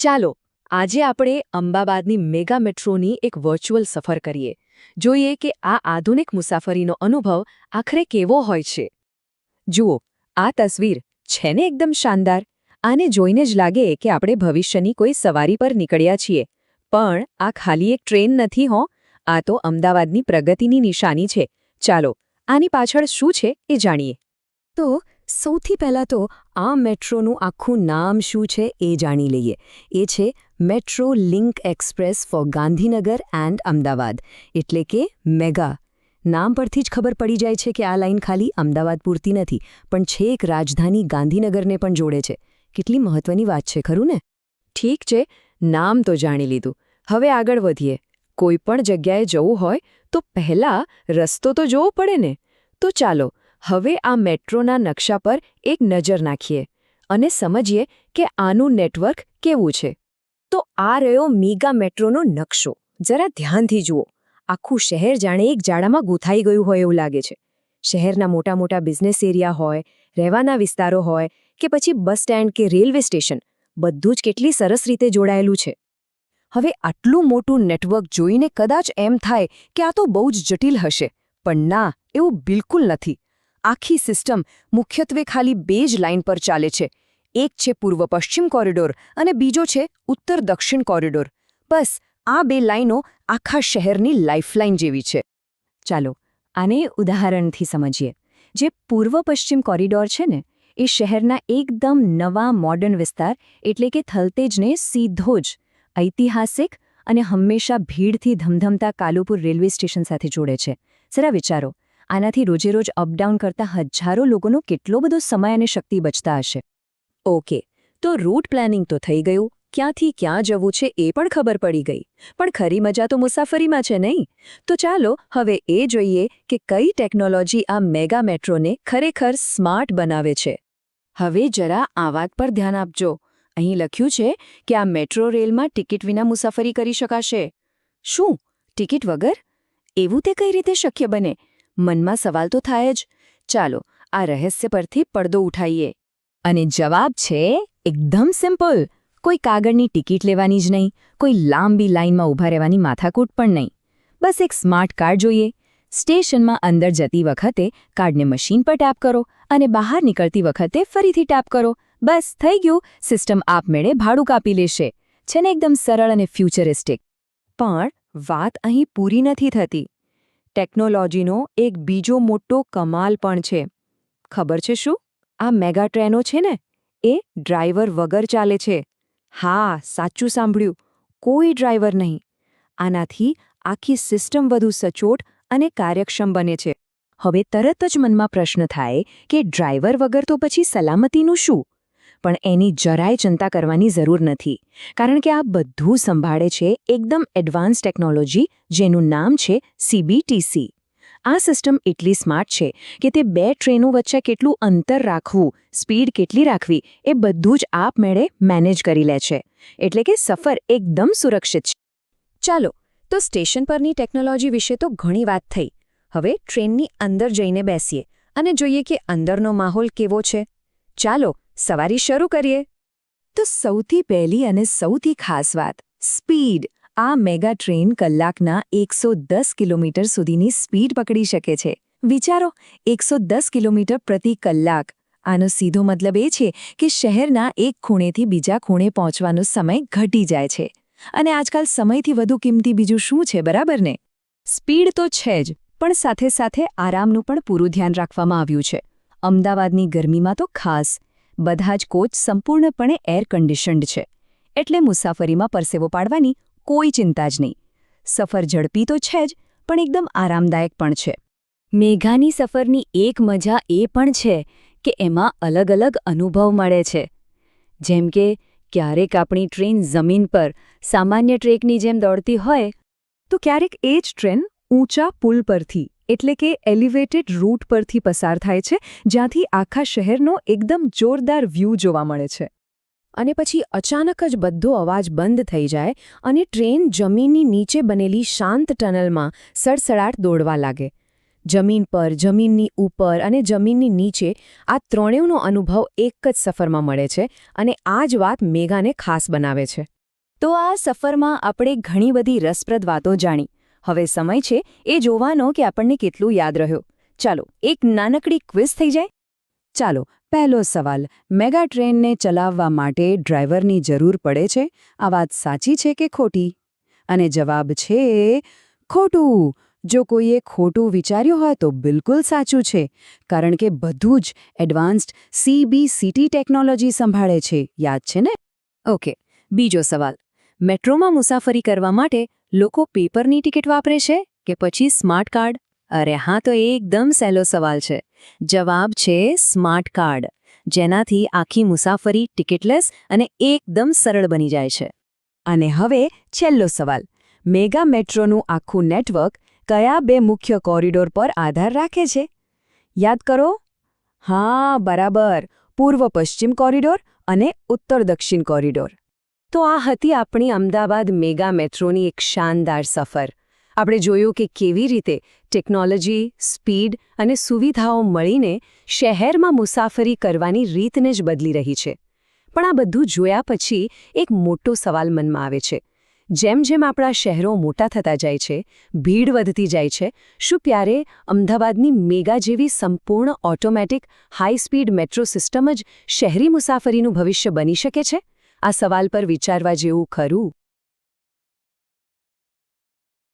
ચાલો, આજે આપણે અમદાવાદની મેગા મેટ્રોની એક વર્ચ્યુઅલ સફર કરીએ. જોઈએ કે આ આધુનિક મુસાફરીનો અનુભવ આખરે કેવો હોય છે. જુઓ, આ તસવીર છે ને એકદમ શાનદાર. આને જોઈને જ લાગે કે આપણે ભવિષ્યની કોઈ સવારી પર નીકળ્યા છીએ. પણ આ ખાલી એક ટ્રેન નથી હો, આ તો અમદાવાદની પ્રગતિની નિશાની છે. ચાલો, આની પાછળ શું છે એ જાણીએ. તો સૌથી પહેલાં તો આ મેટ્રોનું આખું નામ શું છે એ જાણી લઈએ. એ છે metro link express for Gandhinagar and Ahmedabad. એટલે કે મેગા. નામ પરથી જ ખબર પડી જાય છે કે આ લાઈન ખાલી અમદાવાદ પૂરતી નથી, પણ છેક રાજધાની ગાંધીનગરને પણ જોડે છે. કેટલી મહત્વની વાત છે, ખરું ને? ઠીક છે, નામ તો જાણી લીધું. હવે આગળ વધીએ. કોઈ પણ જગ્યાએ જવું હોય તો પહેલાં રસ્તો તો જોવો પડે ને? તો ચાલો હવે આ મેટ્રોના નકશા પર એક નજર નાખીએ અને સમજીએ કે આનું નેટવર્ક કેવું છે. તો આ રહ્યો મીગા મેટ્રોનો નકશો. જરા ધ્યાનથી જુઓ. આખું શહેર જાણે એક જાડામાં ગૂંથાઈ ગયું હોય એવું લાગે છે. શહેરના મોટા મોટા બિઝનેસ એરિયા હોય, રહેવાના વિસ્તારો હોય કે પછી બસ સ્ટેન્ડ કે રેલવે સ્ટેશન, બધું જ કેટલી સરસ રીતે જોડાયેલું છે. હવે આટલું મોટું નેટવર્ક જોઈને કદાચ એમ થાય કે આ તો બહુ જ જટિલ હશે, પણ ના, એવું બિલકુલ નથી. આખી સિસ્ટમ મુખ્યત્વે ખાલી બે જ લાઇન પર ચાલે છે. એક છે પૂર્વ પશ્ચિમ કોરિડોર અને બીજો છે ઉત્તર દક્ષિણ કોરિડોર. બસ, આ બે લાઇનો આખા શહેરની લાઇફલાઇન જેવી છે. ચાલો, આને ઉદાહરણથી સમજીએ. જે પૂર્વ પશ્ચિમ કોરિડોર છે ને, એ શહેરના એકદમ નવા મોડર્ન વિસ્તાર એટલે કે થલતેજને સીધો જ ઐતિહાસિક અને હંમેશા ભીડથી ધમધમતા કાલુપુર રેલવે સ્ટેશન સાથે જોડે છે. જરા વિચારો આનાથી રોજેરોજ અપડાઉન કરતા હજારો લોકોનો કેટલો બધો સમય અને શક્તિ બચતા હશે. ઓકે, તો રૂટ પ્લાનિંગ તો થઈ ગયું. ક્યાંથી ક્યાં જવું છે એ પણ ખબર પડી ગઈ. પણ ખરી મજા તો મુસાફરીમાં છે નહીં? તો ચાલો હવે એ જોઈએ કે કઈ ટેકનોલોજી આ મેગા મેટ્રોને ખરેખર સ્માર્ટ બનાવે છે. હવે જરા આ વાત પર ધ્યાન આપજો. અહીં લખ્યું છે કે આ મેટ્રો રેલમાં ટિકિટ વિના મુસાફરી કરી શકાશે. શું? ટિકિટ વગર? એવું તે કઈ રીતે શક્ય બને? મનમાં સવાલ તો થાય જ. ચાલો, આ રહસ્ય પરથી પડદો ઉઠાઈએ. અને જવાબ છે, એકદમ સિમ્પલ. કોઈ કાગળની ટિકિટ લેવાની જ નહીં, કોઈ લાંબી લાઇનમાં ઊભા રહેવાની માથાકૂટ પણ નહીં. બસ એક સ્માર્ટ કાર્ડ જોઈએ. સ્ટેશનમાં અંદર જતી વખતે કાર્ડને મશીન પર ટેપ કરો અને બહાર નીકળતી વખતે ફરીથી ટેપ કરો. બસ, થઈ ગયું. સિસ્ટમ આપમેળે ભાડું કાપી લેશે. છે ને એકદમ સરળ અને ફ્યુચરિસ્ટિક. પણ વાત અહીં પૂરી નથી થતી. ટેકનોલોજીનો એક બીજો મોટો કમાલ પણ છે. ખબર છે શું? આ મેગા ટ્રેનો છે ને, એ ડ્રાઈવર વગર ચાલે છે. હા, સાચું સાંભળ્યું. કોઈ ડ્રાઈવર નહીં. આનાથી આખી સિસ્ટમ વધુ સચોટ અને કાર્યક્ષમ બને છે. હવે તરત જ મનમાં પ્રશ્ન થાય કે ડ્રાઈવર વગર તો પછી સલામતીનું શું? પણ એની જરાય ચિંતા કરવાની જરૂર નથી. કારણ કે આ બધું સંભાળે છે એકદમ એડવાન્સ ટેકનોલોજી, જેનું નામ છે સીબીટીસી આ સિસ્ટમ એટલી સ્માર્ટ છે કે તે બે ટ્રેનો વચ્ચે કેટલું અંતર રાખવું, સ્પીડ કેટલી રાખવી, એ બધું જ આપમેળે મેનેજ કરી લે છે. એટલે કે સફર એકદમ સુરક્ષિત છે. ચાલો, તો સ્ટેશન પરની ટેકનોલોજી વિશે તો ઘણી વાત થઈ. હવે ટ્રેનની અંદર જઈને બેસીએ અને જોઈએ કે અંદરનો માહોલ કેવો છે. ચાલો સવારી શરૂ કરીએ? તો સૌથી પહેલી અને સૌથી ખાસ વાત, સ્પીડ. આ મેગા ટ્રેન કલાકના એકસો દસ કિલોમીટર સુધીની સ્પીડ પકડી શકે છે. વિચારો, એકસો દસ કિલોમીટર પ્રતિ કલાક. આનો સીધો મતલબ એ છે કે શહેરના એક ખૂણેથી બીજા ખૂણે પહોંચવાનો સમય ઘટી જાય છે. અને આજકાલ સમયથી વધુ કિંમતી બીજું શું છે, બરાબર ને? સ્પીડ તો છે જ, પણ સાથે સાથે આરામનું પણ પૂરું ધ્યાન રાખવામાં આવ્યું છે. અમદાવાદની ગરમીમાં તો ખાસ. બધા જ કોચ સંપૂર્ણપણે એર કન્ડિશન્ડ છે. એટલે મુસાફરીમાં પરસેવો પાડવાની કોઈ ચિંતા જ નહીં. સફર ઝડપી તો છે જ, પણ એકદમ આરામદાયક પણ છે. મેઘાની સફરની એક મજા એ પણ છે કે એમાં અલગ અલગ અનુભવ મળે છે. જેમ કે, ક્યારેક આપણી ટ્રેન જમીન પર સામાન્ય ટ્રેકની જેમ દોડતી હોય, તો ક્યારેક એ જ ટ્રેન ઊંચા પુલ પરથી, એટલે કે એલિવેટેડ રૂટ પરથી પસાર થાય છે, જ્યાંથી આખા શહેરનો એકદમ જોરદાર વ્યૂ જોવા મળે છે. અને પછી અચાનક જ બધો અવાજ બંધ થઈ જાય અને ટ્રેન જમીનની નીચે બનેલી શાંત ટનલમાં સડસડાટ દોડવા લાગે. જમીન પર, જમીનની ઉપર અને જમીનની નીચે આ ત્રણેયનો અનુભવ એક જ સફરમાં મળે છે અને આ જ વાત મેઘાને ખાસ બનાવે છે. તો આ સફરમાં આપણે ઘણી બધી રસપ્રદ વાતો જાણી. હવે સમય છે એ જોવાનો કે આપણને કેટલું યાદ રહ્યું. ચાલો, એક નાનકડી ક્વિઝ થઈ જાય. ચાલો, પહેલો સવાલ. મેગા ટ્રેનને ચલાવવા માટે ડ્રાઈવરની જરૂર પડે છે? આ વાત સાચી છે કે ખોટી? અને જવાબ છે, ખોટું. જો કોઈએ ખોટું વિચાર્યું હોય તો બિલકુલ સાચું છે, કારણ કે બધું જ એડવાન્સ્ડ સીબીસીટી ટેકનોલોજી સંભાળે છે. યાદ છે ને? ઓકે, બીજો સવાલ. મેટ્રોમાં મુસાફરી કરવા માટે લોકો પેપરની ટિકિટ વાપરે છે કે પછી સ્માર્ટ કાર્ડ? અરે હા, તો એ એકદમ સહેલો સવાલ છે. જવાબ છે સ્માર્ટ કાર્ડ, જેનાથી આખી મુસાફરી ટિકિટલેસ અને એકદમ સરળ બની જાય છે. અને હવે છેલ્લો સવાલ, મેગા મેટ્રોનું આખું નેટવર્ક કયા બે મુખ્ય કોરિડોર પર આધાર રાખે છે? યાદ કરો? હા, બરાબર, પૂર્વ પશ્ચિમ કોરિડોર અને ઉત્તર દક્ષિણ કોરિડોર. તો આ હતી આપણી અમદાવાદ મેગા મેટ્રોની એક શાનદાર સફર. આપણે જોયું કે કેવી રીતે ટેકનોલોજી, સ્પીડ અને સુવિધાઓ મળીને શહેરમાં મુસાફરી કરવાની રીતને જ બદલી રહી છે. પણ આ બધું જોયા પછી એક મોટો સવાલ મનમાં આવે છે. જેમ જેમ આપણા શહેરો મોટા થતા જાય છે, ભીડ વધતી જાય છે, શું ત્યારે અમદાવાદની મેગા જેવી સંપૂર્ણ automatic, high speed metro system જ શહેરી મુસાફરીનું ભવિષ્ય બની શકે છે? આ સવાલ પર વિચારવા જેવું ખરું?